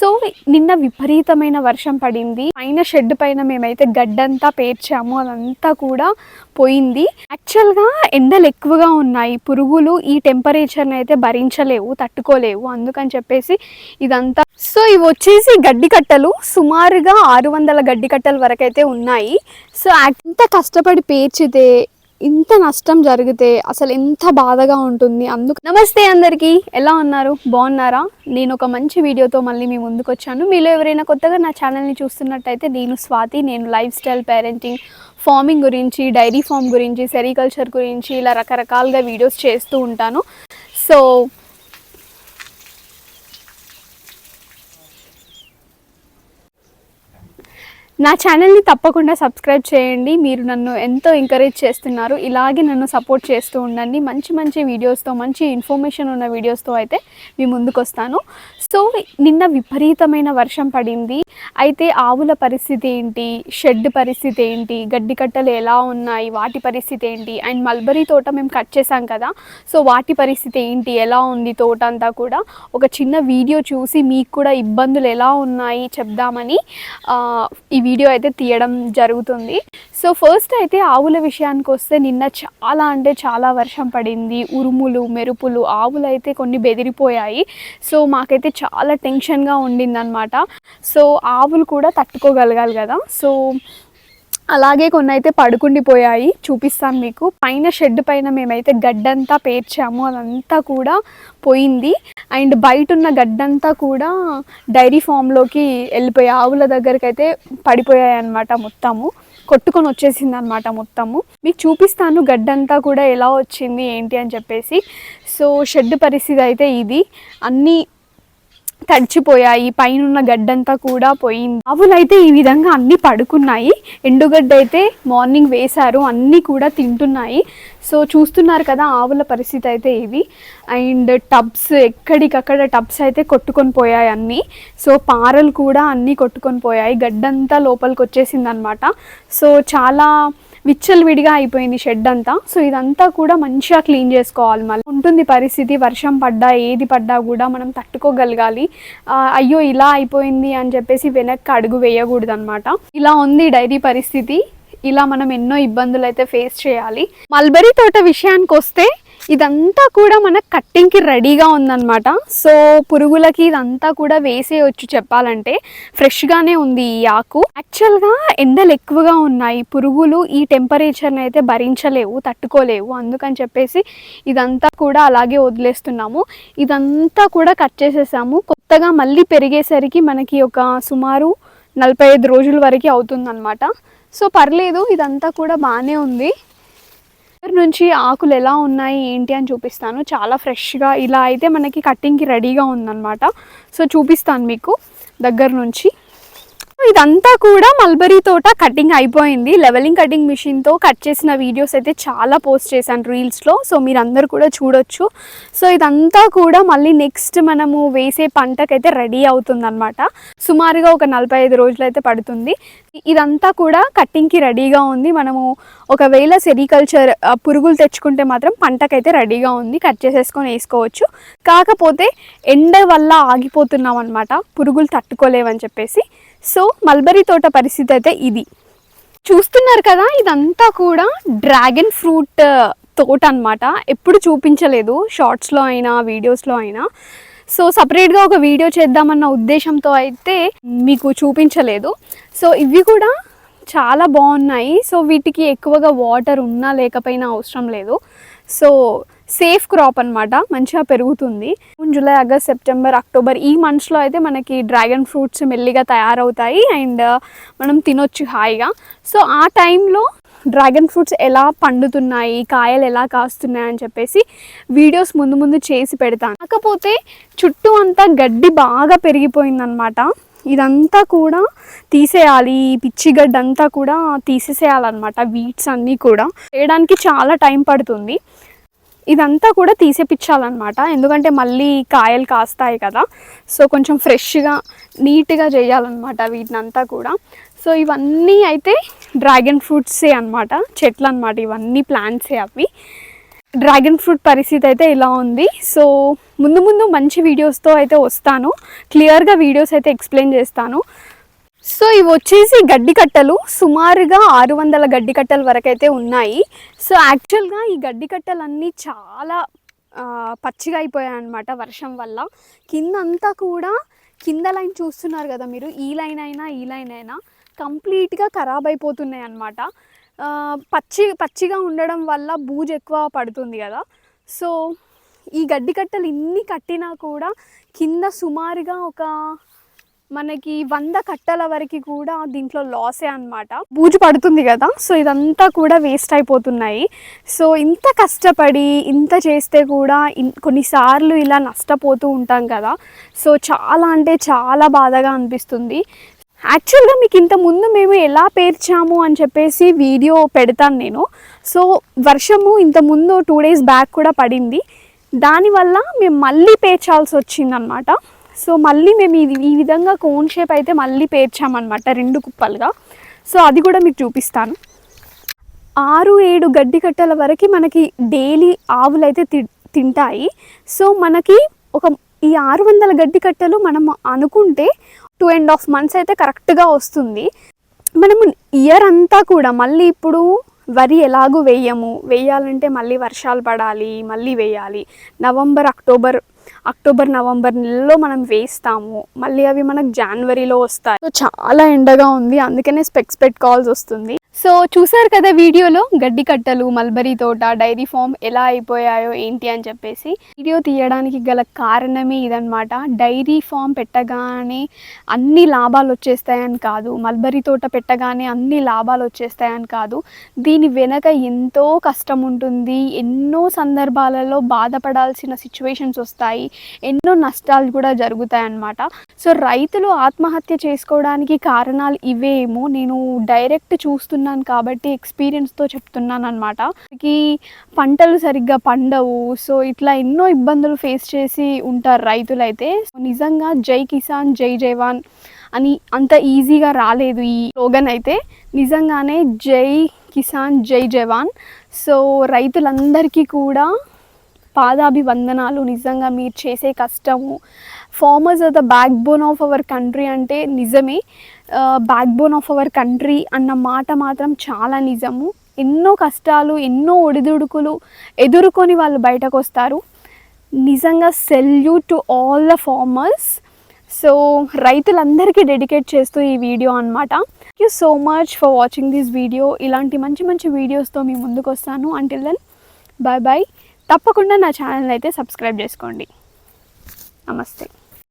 So నిన్న విపరీతమైన వర్షం పడింది. పైన షెడ్ పైన మేమైతే గడ్డంతా పేర్చాము. అదంతా కూడా పోయింది. యాక్చువల్గా ఎండలు ఎక్కువగా ఉన్నాయి. పురుగులు ఈ టెంపరేచర్ని అయితే భరించలేవు తట్టుకోలేవు. అందుకని చెప్పేసి ఇదంతా. సో ఇవి వచ్చేసి గడ్డి కట్టలు. సుమారుగా ఆరు వందల గడ్డి కట్టల వరకైతే ఉన్నాయి. సో ఎంత కష్టపడి పేర్చితే ఇంత నష్టం జరిగితే అసలు ఎంత బాధగా ఉంటుంది. అందుకు నమస్తే అందరికీ. ఎలా ఉన్నారు? బాగున్నారా? నేను ఒక మంచి వీడియోతో మళ్ళీ మీ ముందుకు వచ్చాను మీలో ఎవరైనా కొత్తగా నా ఛానల్ని చూస్తున్నట్టయితే నేను స్వాతి. నేను లైఫ్ స్టైల్ పేరెంటింగ్ ఫార్మింగ్ గురించి డైరీ ఫార్మ్ గురించి సెరికల్చర్ గురించి ఇలా రకరకాలుగా వీడియోస్ చేస్తూ ఉంటాను. సో నా ఛానల్ని తప్పకుండా సబ్స్క్రైబ్ చేయండి. మీరు నన్ను ఎంతో ఎంకరేజ్ చేస్తున్నారు. ఇలాగే నన్ను సపోర్ట్ చేస్తూ ఉండండి. మంచి మంచి వీడియోస్తో మంచి ఇన్ఫర్మేషన్ ఉన్న వీడియోస్తో అయితే మీ ముందుకు వస్తాను సో నిన్న విపరీతమైన వర్షం పడింది. అయితే ఆవుల పరిస్థితి ఏంటి? షెడ్ పరిస్థితి ఏంటి? గడ్డి కట్టలు ఎలా ఉన్నాయి? వాటి పరిస్థితి ఏంటి? అండ్ మల్బరీ తోట మేము కట్ చేసాం కదా సో వాటి పరిస్థితి ఏంటి? ఎలా ఉంది తోట అంతా కూడా? ఒక చిన్న వీడియో చూసి మీకు కూడా ఇబ్బందులు ఎలా ఉన్నాయి చెప్దామని ఈ వీడియో అయితే తీయడం జరుగుతుంది. సో ఫస్ట్ అయితే ఆవుల విషయానికి వస్తే నిన్న చాలా అంటే చాలా వర్షం పడింది. ఉరుములు మెరుపులు ఆవులు అయితే కొన్ని బెదిరిపోయాయి. సో మాకైతే చాలా టెన్షన్గా ఉండిందనమాట సో ఆవులు కూడా తట్టుకోగలగాలి కదా. సో అలాగే కొన్ని అయితే పడుకుండిపోయాయి. చూపిస్తాను మీకు. పైన షెడ్ పైన మేమైతే గడ్డంతా పేర్చాము. అదంతా కూడా పోయింది. అండ్ బయట ఉన్న గడ్డంతా కూడా డైరీ ఫామ్లోకి వెళ్ళిపోయి ఆవుల దగ్గరికి అయితే పడిపోయాయి అన్నమాట మొత్తము. కొట్టుకొని వచ్చేసింది అనమాట మొత్తము. మీకు చూపిస్తాను గడ్డంతా కూడా ఎలా వచ్చింది ఏంటి అని చెప్పేసి. సో షెడ్ పరిస్థితి అయితే ఇది. అన్నీ తడిచిపోయాయి. పైన గడ్డంతా కూడా పోయింది. ఆవులైతే ఈ విధంగా అన్ని పడుకున్నాయి. ఎండుగడ్డ అయితే మార్నింగ్ వేశారు. అన్నీ కూడా తింటున్నాయి. సో చూస్తున్నారు కదా ఆవుల పరిస్థితి అయితే ఇవి. అండ్ టబ్స్ ఎక్కడికక్కడ టబ్స్ అయితే కొట్టుకొని పోయాయి అన్నీ. సో పారలు కూడా అన్నీ కొట్టుకొని పోయాయి. గడ్డంతా లోపలికి వచ్చేసింది అనమాట సో చాలా విచ్చలవిడిగా అయిపోయింది షెడ్ అంతా. సో ఇదంతా కూడా మంచిగా క్లీన్ చేసుకోవాలి మళ్ళీ. ఉంటుంది పరిస్థితి వర్షం పడ్డా ఏది పడ్డా కూడా మనం తట్టుకోగలగాలి. అయ్యో ఇలా అయిపోయింది అని చెప్పేసి వెనక్కి అడుగు వేయకూడదు అనమాట ఇలా ఉంది డైరీ పరిస్థితి. ఇలా మనం ఎన్నో ఇబ్బందులు అయితే ఫేస్ చేయాలి. మల్బరీ తోట విషయానికి వస్తే ఇదంతా కూడా మన కట్టింగ్కి రెడీగా ఉందన్నమాట. సో పురుగులకి ఇదంతా కూడా వేసేయచ్చు చెప్పాలంటే. ఫ్రెష్గానే ఉంది ఈ ఆకు. యాక్చువల్గా ఎండలు ఎక్కువగా ఉన్నాయి. పురుగులు ఈ టెంపరేచర్ని అయితే భరించలేవు తట్టుకోలేవు. అందుకని చెప్పేసి ఇదంతా కూడా అలాగే వదిలేస్తున్నాము. ఇదంతా కూడా కట్ చేసేసాము. కొత్తగా మళ్ళీ పెరిగేసరికి మనకి ఒక సుమారు నలభై ఐదు రోజుల వరకు అవుతుందన్నమాట. సో పర్లేదు. ఇదంతా కూడా బాగానే ఉంది. నుంచి ఆకులు ఎలా ఉన్నాయి ఏంటి అని చూపిస్తాను. చాలా ఫ్రెష్గా ఇలా అయితే మనకి కట్టింగ్కి రెడీగా ఉందన్నమాట. సో చూపిస్తాను మీకు దగ్గర నుంచి. ఇదంతా కూడా మల్బరీ తోట కటింగ్ అయిపోయింది. లెవెలింగ్ కటింగ్ మిషన్తో కట్ చేసిన వీడియోస్ అయితే చాలా పోస్ట్ చేశాను రీల్స్లో. సో మీరందరూ కూడా చూడొచ్చు. సో ఇదంతా కూడా మళ్ళీ నెక్స్ట్ మనము వేసే పంటకైతే రెడీ అవుతుందన్నమాట. సుమారుగా ఒక నలభై ఐదు రోజులు అయితే పడుతుంది. ఇదంతా కూడా కట్టింగ్కి రెడీగా ఉంది. మనము ఒకవేళ సెరికల్చర్ పురుగులు తెచ్చుకుంటే మాత్రం పంటకైతే రెడీగా ఉంది. కట్ చేసేసుకొని వేసుకోవచ్చు. కాకపోతే ఎండ వల్ల ఆగిపోతున్నాం అనమాట పురుగులు తట్టుకోలేవని చెప్పేసి. సో మల్బరీ తోట పరిస్థితి అయితే ఇది. చూస్తున్నారు కదా ఇదంతా కూడా డ్రాగన్ ఫ్రూట్ తోట అనమాట ఎప్పుడు చూపించలేదు షార్ట్స్లో అయినా వీడియోస్లో అయినా. సో సపరేట్గా ఒక వీడియో చేద్దామన్న ఉద్దేశంతో అయితే మీకు చూపించలేదు. సో ఇవి కూడా చాలా బాగున్నాయి. సో వీటికి ఎక్కువగా వాటర్ ఉన్నా లేకపోయినా అవసరం లేదు. సో సేఫ్ క్రాప్ అనమాట మంచిగా పెరుగుతుంది. June July August September October ఈ మంత్స్లో అయితే మనకి డ్రాగన్ ఫ్రూట్స్ మెల్లిగా తయారవుతాయి అండ్ uh, మనం తినొచ్చు హాయిగా. సో ఆ టైంలో డ్రాగన్ ఫ్రూట్స్ ఎలా పండుతున్నాయి కాయలు ఎలా కాస్తున్నాయి అని చెప్పేసి వీడియోస్ ముందు ముందు చేసి పెడతాను. కాకపోతే చుట్టూ అంతా గడ్డి బాగా పెరిగిపోయిందనమాట ఇదంతా కూడా తీసేయాలి ఈ పిచ్చి గడ్డంతా అంతా కూడా తీసేసేయాలన్నమాట వీడ్స్ అన్నీ కూడా. చేయడానికి చాలా టైం పడుతుంది. ఇదంతా కూడా తీసేపించాలన్నమాట ఎందుకంటే మళ్ళీ కాయలు కాస్తాయి కదా. సో కొంచెం ఫ్రెష్గా నీట్గా చేయాలన్నమాట వీటినంతా కూడా. సో ఇవన్నీ అయితే డ్రాగన్ ఫ్రూట్సే అన్నమాట. చెట్లు అనమాట ఇవన్నీ ప్లాంట్సే అవి. డ్రాగన్ ఫ్రూట్ పరిస్థితి అయితే ఇలా ఉంది. సో ముందు ముందు మంచి వీడియోస్తో అయితే వస్తాను. క్లియర్గా వీడియోస్ అయితే ఎక్స్ప్లెయిన్ చేస్తాను. సో ఇవి వచ్చేసి గడ్డి కట్టలు. సుమారుగా ఆరు వందల గడ్డి కట్టల వరకైతే ఉన్నాయి. సో యాక్చువల్గా ఈ గడ్డి కట్టలన్నీ చాలా పచ్చిగా అయిపోయాయి అనమాట వర్షం వల్ల. కింద అంతా కూడా కింద లైన్ చూస్తున్నారు కదా మీరు ఈ లైన్ అయినా ఈ లైన్ అయినా కంప్లీట్గా ఖరాబ్ అయిపోతున్నాయి అనమాట పచ్చి పచ్చిగా ఉండడం వల్ల బూజు ఎక్కువ పడుతుంది కదా. సో ఈ గడ్డి కట్టలు ఇన్ని కట్టినా కూడా కింద సుమారుగా ఒక మనకి వంద కట్టల వరకు కూడా దీంట్లో లాసే అనమాట బూజు పడుతుంది కదా సో ఇదంతా కూడా వేస్ట్ అయిపోతున్నాయి. సో ఇంత కష్టపడి ఇంత చేస్తే కూడా కొన్నిసార్లు ఇలా నష్టపోతూ ఉంటాం కదా. సో చాలా అంటే చాలా బాధగా అనిపిస్తుంది. యాక్చువల్గా మీకు ఇంత ముందు మేము ఎలా పేర్చాము అని చెప్పేసి వీడియో పెడతాను నేను. సో వర్షము ఇంత ముందు టూ డేస్ బ్యాక్ కూడా పడింది. దానివల్ల మేము మళ్ళీ పేర్చాల్సి వచ్చిందనమాట సో మళ్ళీ మేము ఇది ఈ విధంగా కోన్ షేప్ అయితే మళ్ళీ పేర్చామన్నమాట రెండు కుప్పలుగా. సో అది కూడా మీకు చూపిస్తాను. ఆరు ఏడు గడ్డి కట్టల వరకు మనకి డైలీ ఆవులు అయితే తి తింటాయి. సో మనకి ఒక ఈ ఆరు వందల గడ్డి కట్టలు మనం అనుకుంటే టూ అండ్ హాఫ్ మంత్స్ అయితే కరెక్ట్గా వస్తుంది. మనము ఇయర్ అంతా కూడా మళ్ళీ ఇప్పుడు వరి ఎలాగూ వేయము వేయాలంటే మళ్ళీ వర్షాలు పడాలి మళ్ళీ వేయాలి. నవంబర్ అక్టోబర్ అక్టోబర్ నవంబర్ నెలలో మనం వేస్తాము. మళ్ళీ అవి మనకు జనవరిలో వస్తాయి. సో చాలా ఎండగా ఉంది. అందుకనే స్పెక్స్ పెట్టుకోవాల్సి వస్తుంది. సో చూసారు కదా వీడియోలో? గడ్డి కట్టలు మల్బరీ తోట డైరీ ఫామ్ ఎలా అయిపోయాయో ఏంటి అని చెప్పేసి వీడియో తీయడానికి గల కారణమే ఇదనమాట డైరీ ఫామ్ పెట్టగానే అన్ని లాభాలు వచ్చేస్తాయని కాదు. మల్బరీ తోట పెట్టగానే అన్ని లాభాలు వచ్చేస్తాయని కాదు. దీని వెనక ఎంతో కష్టం ఉంటుంది. ఎన్నో సందర్భాలలో బాధపడాల్సిన సిచ్యువేషన్స్ వస్తాయి. ఎన్నో నష్టాలు కూడా జరుగుతాయి అన్నమాట సో రైతులు ఆత్మహత్య చేసుకోవడానికి కారణాలు ఇవేమో నేను డైరెక్ట్ చూస్తున్నాను కాబట్టి ఎక్స్పీరియన్స్తో చెప్తున్నాను అనమాట పంటలు సరిగ్గా పండవు. సో ఇట్లా ఎన్నో ఇబ్బందులు ఫేస్ చేసి ఉంటారు రైతులైతే. నిజంగా జై కిసాన్ జై జవాన్ అని అంత ఈజీగా రాలేదు ఈ స్లోగన్ అయితే. నిజంగానే జై కిసాన్ జై జవాన్. సో రైతులందరికీ కూడా పాదాభివందనాలు. నిజంగా మీరు చేసే కష్టము. Farmers are the backbone of our country అంటే నిజమే. Backbone of our country అన్న మాట మాత్రం చాలా నిజము. ఎన్నో కష్టాలు ఎన్నో ఒడిదుడుకులు ఎదుర్కొని వాళ్ళు బయటకు వస్తారు నిజంగా salute to all the farmers so రైతులందరికీ డెడికేట్ చేస్తూ ఈ వీడియో అనమాట thank you so much for watching this video ఇలాంటి మంచి మంచి వీడియోస్తో మీ ముందుకు వస్తాను అంటిల్ దెన్ బాయ్ బాయ్ తప్పకుండా నా ఛానల్ అయితే సబ్స్క్రైబ్ చేసుకోండి. నమస్తే.